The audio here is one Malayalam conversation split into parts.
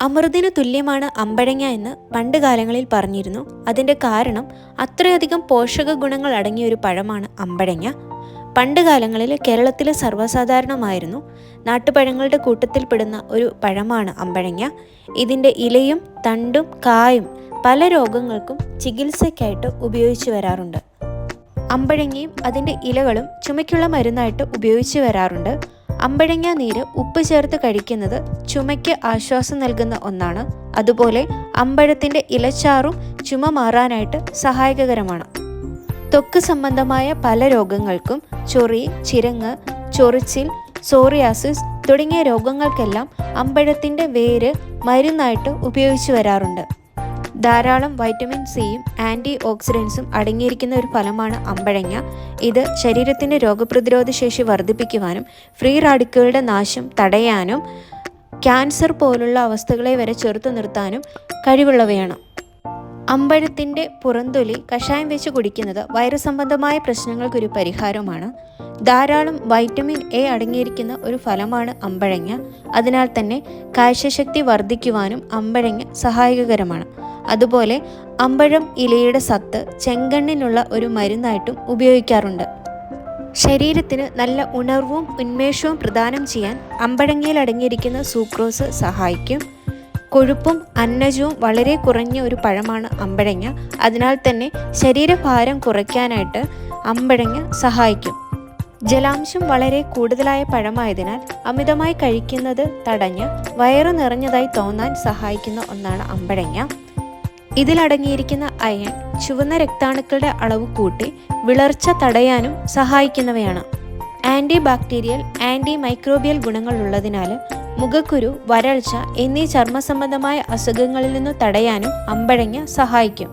അമൃതിന് തുല്യമാണ് അമ്പഴങ്ങ എന്ന് പണ്ട് കാലങ്ങളിൽ പറഞ്ഞിരുന്നു. അതിന്റെ കാരണം അത്രയധികം പോഷക ഗുണങ്ങൾ അടങ്ങിയ ഒരു പഴമാണ് അമ്പഴങ്ങ. പണ്ട് കാലങ്ങളിൽ കേരളത്തിൽ സർവസാധാരണമായിരുന്നു. നാട്ടുപഴങ്ങളുടെ കൂട്ടത്തിൽപ്പെടുന്ന ഒരു പഴമാണ് അമ്പഴങ്ങ. ഇതിന്റെ ഇലയും തണ്ടും കായും പല രോഗങ്ങൾക്കും ചികിത്സയ്ക്കായിട്ട് ഉപയോഗിച്ചു വരാറുണ്ട്. അമ്പഴങ്ങയും അതിന്റെ ഇലകളും ചുമയ്ക്കുള്ള മരുന്നായിട്ട് ഉപയോഗിച്ചു വരാറുണ്ട്. അമ്പഴങ്ങ നീര് ഉപ്പ് ചേർത്ത് കഴിക്കുന്നത് ചുമയ്ക്ക് ആശ്വാസം നൽകുന്ന ഒന്നാണ്. അതുപോലെ അമ്പഴത്തിന്റെ ഇലച്ചാറും ചുമ മാറാനായിട്ട് സഹായകരമാണ്. ത്വക്ക് സംബന്ധമായ പല രോഗങ്ങൾക്കും ചൊറി ചിരങ്ങ് ചൊറിച്ചിൽ സോറിയാസിസ് തുടങ്ങിയ രോഗങ്ങൾക്കെല്ലാം അമ്പഴത്തിന്റെ വേര് മരുന്നായിട്ട് ഉപയോഗിച്ചു വരാറുണ്ട്. ധാരാളം വൈറ്റമിൻ സിയും ആന്റി ഓക്സിഡൻസും അടങ്ങിയിരിക്കുന്ന ഒരു ഫലമാണ് അമ്പഴങ്ങ. ഇത് ശരീരത്തിന്റെ രോഗപ്രതിരോധ ശേഷി വർദ്ധിപ്പിക്കുവാനും ഫ്രീ റാഡിക്കുകളുടെ നാശം തടയാനും ക്യാൻസർ പോലുള്ള അവസ്ഥകളെ വരെ ചെറുത്തു നിർത്താനും കഴിവുള്ളവയാണ്. അമ്പഴത്തിന്റെ പുറന്തൊലി കഷായം വെച്ച് കുടിക്കുന്നത് വൈറസ് സംബന്ധമായ പ്രശ്നങ്ങൾക്കൊരു പരിഹാരമാണ് ധാരാളം വൈറ്റമിൻ എ അടങ്ങിയിരിക്കുന്ന ഒരു ഫലമാണ് അമ്പഴങ്ങ. അതിനാൽ തന്നെ കാഴ്ചശക്തി വർദ്ധിക്കുവാനും അമ്പഴങ്ങ സഹായകരമാണ്. അതുപോലെ അമ്പഴം ഇലയുടെ സത്ത് ചെങ്കണ്ണിനുള്ള ഒരു മരുന്നായിട്ടും ഉപയോഗിക്കാറുണ്ട്. ശരീരത്തിന് നല്ല ഉണർവും ഉന്മേഷവും പ്രദാനം ചെയ്യാൻ അമ്പഴങ്ങയിൽ അടങ്ങിയിരിക്കുന്ന സൂക്രോസ് സഹായിക്കും. കൊഴുപ്പും അന്നജവും വളരെ കുറഞ്ഞ ഒരു പഴമാണ് അമ്പഴങ്ങ. അതിനാൽ തന്നെ ശരീരഭാരം കുറയ്ക്കാനായിട്ട് അമ്പഴങ്ങ സഹായിക്കും. ജലാംശം വളരെ കൂടുതലായ പഴമായതിനാൽ അമിതമായി കഴിക്കുന്നത് തടഞ്ഞ് വയറ് നിറഞ്ഞതായി തോന്നാൻ സഹായിക്കുന്ന ഒന്നാണ് അമ്പഴങ്ങ. ഇതിലടങ്ങിയിരിക്കുന്ന അയൺ ചുവന്ന രക്താണുക്കളുടെ അളവ് കൂട്ടി വിളർച്ച തടയാനും സഹായിക്കുന്നവയാണ്. ആന്റി ബാക്ടീരിയൽ ആന്റി മൈക്രോബിയൽ ഗുണങ്ങളുള്ളതിനാൽ മുഖക്കുരു വരൾച്ച എന്നീ ചർമ്മ സംബന്ധമായ അസുഖങ്ങളിൽ നിന്ന് തടയാനും അമ്പഴങ്ങ സഹായിക്കും.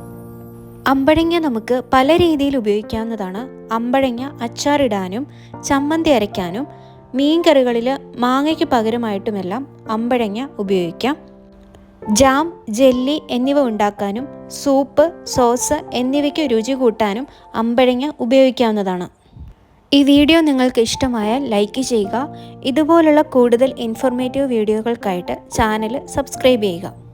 അമ്പഴങ്ങ നമുക്ക് പല രീതിയിൽ ഉപയോഗിക്കാവുന്നതാണ്. അമ്പഴങ്ങ അച്ചാറിടാനും ചമ്മന്തി അരയ്ക്കാനും മീൻകറികളിൽ മാങ്ങയ്ക്ക് പകരമായിട്ടുമെല്ലാം അമ്പഴങ്ങ ഉപയോഗിക്കാം. ജാം ജെല്ലി എന്നിവ ഉണ്ടാക്കാനും സൂപ്പ് സോസ് എന്നിവയ്ക്ക് രുചി കൂട്ടാനും അമ്പഴങ്ങ ഉപയോഗിക്കാവുന്നതാണ്. ഈ വീഡിയോ നിങ്ങൾക്ക് ഇഷ്ടമായാൽ ലൈക്ക് ചെയ്യുക. ഇതുപോലുള്ള കൂടുതൽ ഇൻഫോർമേറ്റീവ് വീഡിയോകൾക്കായിട്ട് ചാനൽ സബ്സ്ക്രൈബ് ചെയ്യുക.